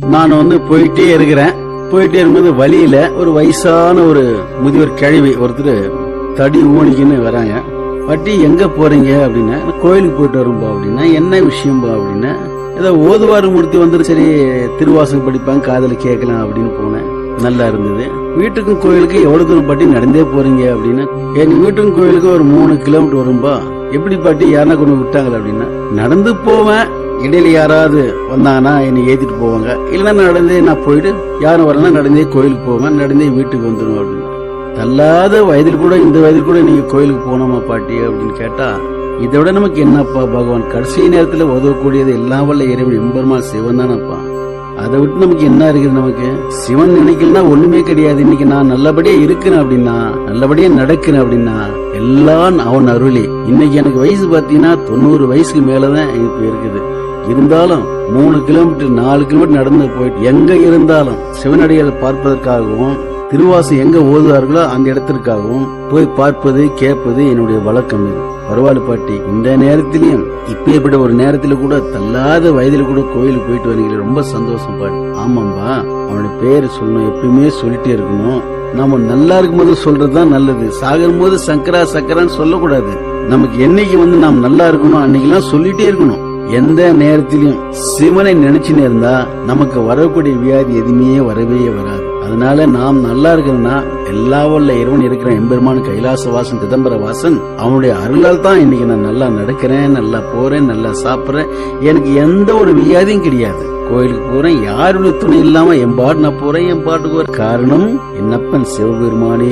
நான் வந்து போயிட்டே இருக்கிறேன். போயிட்டே இருக்கும்போது வழியில ஒரு வயசான ஒரு முதியோர் கிழவி ஒருத்தர் தடி ஊனிக்கின்னு வராங்க. வட்டி எங்க போறீங்க? அப்படின்னா. கோயிலுக்கு போயிட்டு வரும்பா அப்படின்னா. என்ன விஷயம்பா? அப்படின்னா. ஏதோ ஓதுவாறு மூர்த்தி வந்து சரி திருவாசகம் படிப்பாங்க காதல கேட்கலாம் அப்படின்னு போனேன். நல்லா இருந்தது. வீட்டுக்கும் கோயிலுக்கு எவ்வளவு தூரம் பாட்டி நடந்தே போறீங்க அப்படின்னா. எங்க வீட்டுக்கும் கோயிலுக்கு ஒரு மூணு கிலோமீட்டர் வரும்பா. எப்படி பாட்டி யாருன்னா கொண்டு விட்டாங்களா அப்படின்னா நடந்து போவேன் இடையில யாராவது வந்தாங்கன்னா என்னை ஏத்திட்டு போவாங்க. இல்லைன்னா நடந்தே நான் போயிட்டு யாரும் வரலாம் நடந்தே கோயிலுக்கு போவேன் நடந்தே வீட்டுக்கு வந்துடும் அப்படின்னு. தள்ளாத வயதில் கூட இந்த வயதில் கூட நீங்க கோயிலுக்கு போனோமா பாட்டி அப்படின்னு கேட்டா இதை விட நமக்கு என்னப்பா பகவான்? கடைசி நேரத்துல உதவக்கூடியது எல்லாம் வல்ல இறைவன் எம்பெருமான் சிவன் தானப்பா. அதை விட்டு நமக்கு என்ன இருக்குது நமக்கு? சிவன் நினைக்கலனா ஒண்ணுமே கிடையாது. இன்னைக்கு நான் நல்லபடியா இருக்கிறேன் அப்படின்னா நல்லபடியா நடக்கிறேன் அப்படின்னா எல்லாம் அவன் அருளி. இன்னைக்கு எனக்கு வயசு பாத்தீங்கன்னா தொண்ணூறு வயசுக்கு மேலதான் எனக்கு இருக்குது. இருந்தாலும் மூணு கிலோமீட்டர் நாலு கிலோமீட்டர் நடந்து போயிட்டு எங்க இருந்தாலும் சிவனடிகளை பார்ப்பதற்காகவும் திருவாசு எங்க ஓதுவார்களோ அந்த இடத்திற்காகவும் போய் பார்ப்பது கேட்பது என்னுடைய வழக்கம் இது. பரவாயில்ல பாட்டி இந்த நேரத்திலையும் இப்பேற்பட்ட ஒரு நேரத்துல கூட தள்ளாத வயதுல கூட கோயிலுக்கு போயிட்டு வரீங்களே ரொம்ப சந்தோஷம் பாட்டி. ஆமாம்பா அவனுடைய பேர் சொல்லணும் எப்பயுமே சொல்லிட்டே இருக்கணும். நாம நல்லா இருக்கும் போது சொல்றதுதான் நல்லது. சாகும் போது சங்கரா சக்கரான்னு சொல்லக்கூடாது. நமக்கு என்னைக்கு வந்து நாம் நல்லா இருக்கணும் அன்னைக்கெல்லாம் சொல்லிட்டே இருக்கணும். எந்த நேரத்திலும் சிவனை நினைச்சுன்னு இருந்தா நமக்கு வரக்கூடிய வியாதி எதுவுமே வரவே வராது. அதனால நாம் நல்லா இருக்கணும்னா எல்லா வல்ல இறைவன் இருக்கிற எம்பெருமான் கைலாச வாசன் சிதம்பர வாசன் அவனுடைய அருளால் தான் இன்னைக்கு நான் நல்லா நடக்கிறேன் நல்லா போறேன் நல்லா சாப்பிடுறேன். எனக்கு எந்த ஒரு வியாதியும் கிடையாது. கோயிலுக்கு போறேன் யாருடைய துணை இல்லாம என் பாட்டு நான் போறேன் என் பாட்டுக்கு ஒரு காரணம் என்னப்பன் சிவபெருமானே.